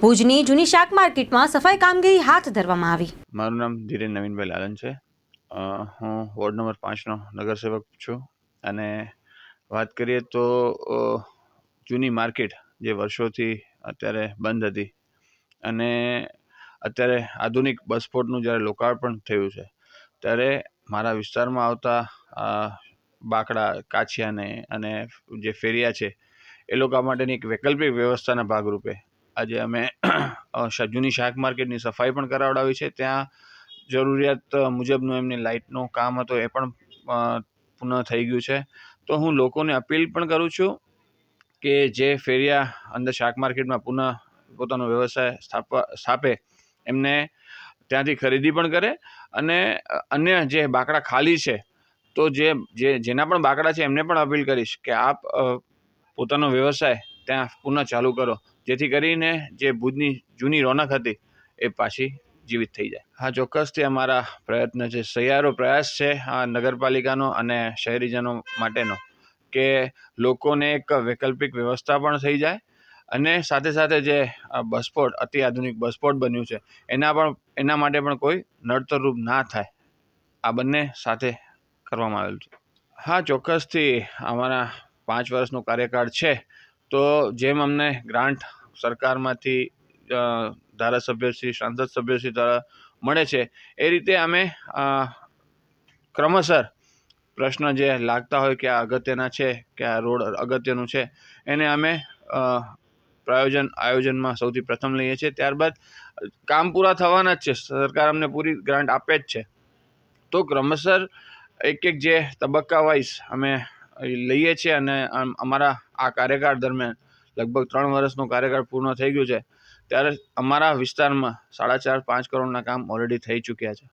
ભુજની જૂની શાક માર્કેટમાં સફાઈ કામગીરી હાથ ધરવામાં આવી. મારું નામ ધીરેન નવીનભાઈ લાલન છે. હું વોર્ડ નંબર પાંચનો નગરસેવક છું અને વાત કરીએ તો જૂની માર્કેટ જે વર્ષોથી અત્યારે બંધ હતી અને અત્યારે આધુનિક બસ સ્પોટનું જ્યારે લોકાર્પણ થયું છે, ત્યારે મારા વિસ્તારમાં આવતા બાકડા કાછિયાને અને જે ફેરિયા છે, એ લોકો માટેની એક વૈકલ્પિક વ્યવસ્થાના ભાગરૂપે આજે અમે જૂની શાક માર્કેટની સફાઈ પણ કરાવડાવી છે. ત્યાં જરૂરિયાત મુજબનું એમની લાઇટનું કામ હતું એ પણ પૂર્ણ થઈ ગયું છે. તો હું લોકોને અપીલ પણ કરું છું કે જે ફેરિયા અંદર શાક માર્કેટમાં પુનઃ, પોતાનો વ્યવસાય સ્થાપવા, સ્થાપે, એમને ત્યાંથી ખરીદી પણ કરે અને અન્ય જે બાકડા ખાલી છે, તો જે જે, જેના પણ બાકડા છે એમને પણ અપીલ કરીશ કે આપ પોતાનો વ્યવસાય ત્યાં પુનઃ ચાલુ કરો. જેથી કરીને જે ભુજની જૂની રોનક હતી એ પાછી જીવિત થઈ જાય. હા ચોક્કસથી અમારા પ્રયત્ન છે. સહિયારો પ્રયાસ છે આ નગરપાલિકાનો અને શહેરીજનો માટેનો કે લોકોને એક વૈકલ્પિક વ્યવસ્થા પણ થઈ જાય અને સાથે સાથે જે આ બસપોટ અતિ આધુનિક બસપોટ બન્યું છે, એના પણ, એના માટે પણ કોઈ નડતરરૂપ ના થાય. આ બંને સાથે કરવામાં આવેલું છે. હા, ચોક્કસથી અમારા પાંચ વર્ષનો કાર્યકાળ છે, તો જેમ અમને ગ્રાન્ટ સરકારમાંથી ધારાસભ્યશ્રી સાંસદ સભ્યશ્રી દ્વારા મળે છે. એ રીતે અમે ક્રમશર પ્રશ્ન જે લાગતા હોય કે આ અગત્યના છે, કે આ રોડ અગત્યનું છે, એને અમે પ્રાયોજન આયોજનમાં સૌથી પ્રથમ લઈએ છીએ. ત્યારબાદ કામ પૂરા થવાના જ છે. સરકાર અમને પૂરી ગ્રાન્ટ આપે જ છે. તો ક્રમશર એક એક જે તબક્કા વાઇઝ અમે લઈએ છીએ અને અમારા આ કાર્યકાળ દરમિયાન લગભગ ત્રણ વર્ષનો કાર્યકાળ પૂર્ણ થઈ ગયું છે, ત્યારે અમારા વિસ્તારમાં સાડા ચાર, પાંચ કરોડના કામ ઓલરેડી થઈ ચૂક્યા છે.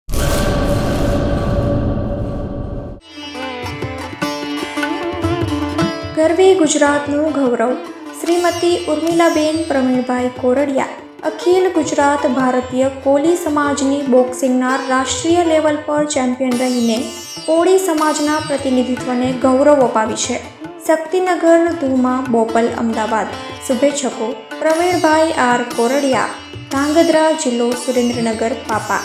ગરવી ગુજરાતનું ગૌરવ, શ્રીમતી ઉર્મિલાબેન પ્રવીણભાઈ કોરડિયા, અખિલ ગુજરાત ભારતીય કોલી સમાજની બોક્સિંગના રાષ્ટ્રીય લેવલ પર ચેમ્પિયન રહીને કોળી સમાજના પ્રતિનિધિત્વને ગૌરવ અપાવી છે. શક્તિનગર ધુમા, બોપલ, અમદાવાદ. શુભેચ્છકો, પ્રવીણભાઈ આર કોરડિયા, ધાંગધ્રા જિલ્લો સુરેન્દ્રનગર, પાપા.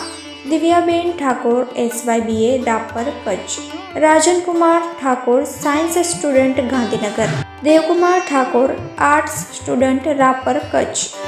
Divyaben Thakor, SYBA Rapar Kutch. Rajankumar Thakor, science student Gandhinagar. Devkumar Thakor, arts student, Rapar, Kutch.